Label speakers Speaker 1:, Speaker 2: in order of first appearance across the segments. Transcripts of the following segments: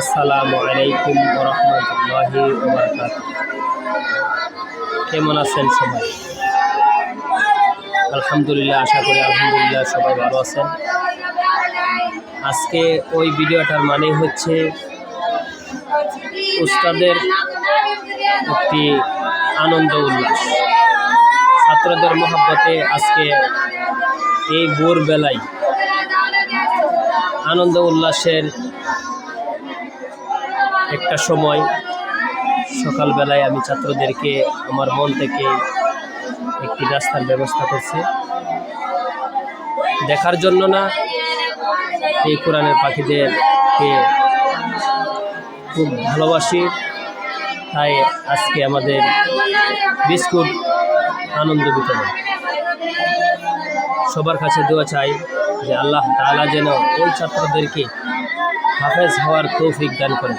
Speaker 1: আসসালামু আলাইকুম রহমতুল্লাহি কেমন আছেন সবাই? আলহামদুলিল্লাহ, আশা করি আলহামদুলিল্লাহ সবাই ভালো আছেন। আজকে ওই ভিডিওটার মানে হচ্ছে উস্তাদের একটি আনন্দ উল্লাস। ছাত্রদের মহাব্বতে আজকে এই ভোরবেলায় আনন্দ উল্লাসের একটা সময় সকালবেলায় আমি ছাত্রদেরকে আমার মন থেকে একটি রাস্তার ব্যবস্থা করছি। দেখার জন্য না, এই কোরআনের পাখিদেরকে খুব ভালোবাসি। তাই আজকে আমাদের বিস্কুট আনন্দ বিতরণ। সবার কাছে দোয়া চাই যে আল্লাহ তাআলা যেন ওই ছাত্রদেরকে হাফেজ হওয়ার তৌফিক দান করেন।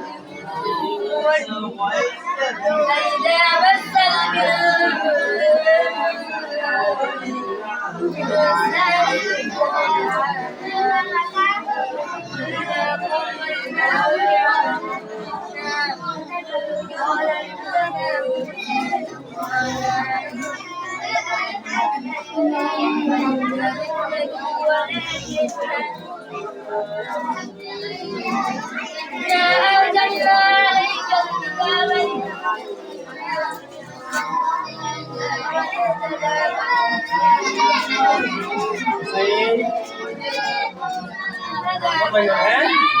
Speaker 2: Yeah. Hussein. your ya?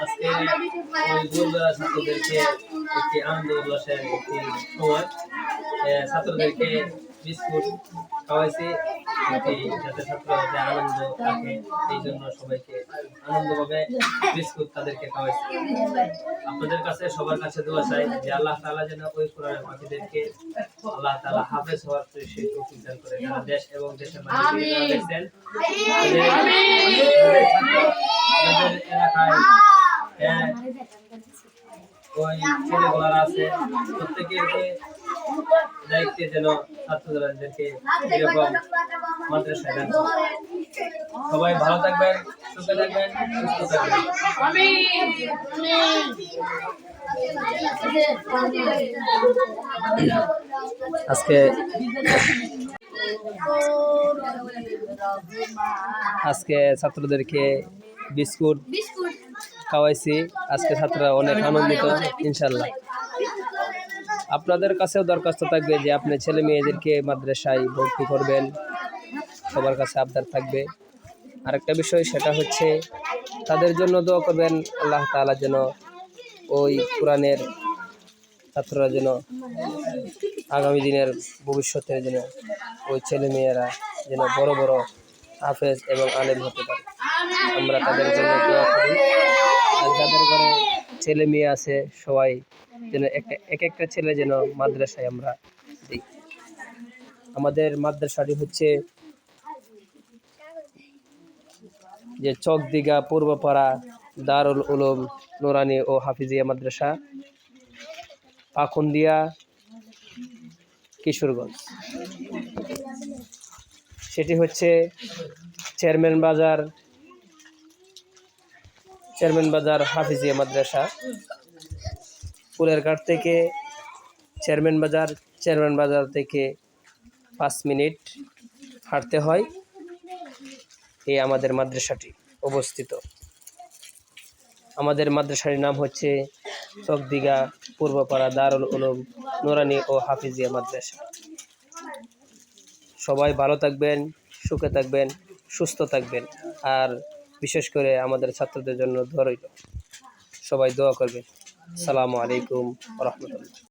Speaker 1: আজকে ওই ভোরবেলা ছাত্রদেরকে একটি আনন্দ উল্লাসের একটি সময় ছাত্রদেরকে বিস্কুট খাওয়াইছি যাতে ছাত্ররা যাতে আনন্দ থাকে এই জন্য সবাইকে আনন্দভাবে বিস্কুট তাদেরকে খাওয়াইছি। আপনাদের কাছে সবার কাছে দোয়া চাই যে আল্লাহ তাআলা যেন ওই কোরআনের পাখিদেরকে আল্লাহ তালা হাফেজ হওয়ার সেই তৌফিক দান করে যারা দেশ এবং দেশের যারা দেখছেন এলাকায় আহ, ওই দায়িত্বে যেন ছাত্রদেরকে। সবাই ভালো থাকবেন সুখে থাকবেন সুস্থ থাকবেন আজকে আজকে ছাত্রদেরকে বিস্কুট খাওয়াইছি। আজকে ছাত্ররা অনেক আনন্দিত ইনশাল্লাহ আপনাদের কাছেও দরখাস্ত থাকবে যে আপনি ছেলে মেয়েদেরকে মাদ্রাসায় ভর্তি করবেন। সবার কাছে আবদার থাকবে। আরেকটা বিষয় সেটা হচ্ছে, তাদের জন্য দোয়া করবেন, আল্লাহ তাআলা যেন ওই কোরআনের ছাত্ররা যেন আগামী দিনের ভবিষ্যতের যেন ওই ছেলে মেয়েরা যেন বড় বড় হাফেজ এবং আলেম হতে পারে। আমরা তাদের জন্য দোয়া করি। যাদের ঘরে ছেলে মেয়ে আছে, সবাই যেন এক একটা ছেলে যেন মাদ্রাসায় আমরা দিই। আমাদের মাদ্রাসাটি হচ্ছে যে চকদিঘা, পূর্বপাড়া, দারুল উলুম, নুরানি ও হাফিজিয়া মাদ্রাসা পাখন্দিয়া কিশোরগঞ্জ। সেটি হচ্ছে চেয়ারম্যান বাজার চেয়ারম্যান বাজার হাফিজিয়া মাদ্রাসা। ফুলের ঘাট থেকে চেয়ারম্যান বাজার চেয়ারম্যান বাজার থেকে পাঁচ মিনিট হাঁটতে হয়। এই আমাদের মাদ্রাসাটি অবস্থিত। আমাদের মাদ্রাসাটির নাম হচ্ছে চকদিঘা পূর্বপাড়া দারুল উলুম নুরানি ও হাফিজিয়া মাদ্রাসা। সবাই ভালো থাকবেন, সুখে থাকবেন, সুস্থ থাকবেন। আর বিশেষ করে আমাদের ছাত্রদের জন্য দোয়া রইল। সবাই দোয়া করবে সালামু আলাইকুম রহমতুল্লাহ।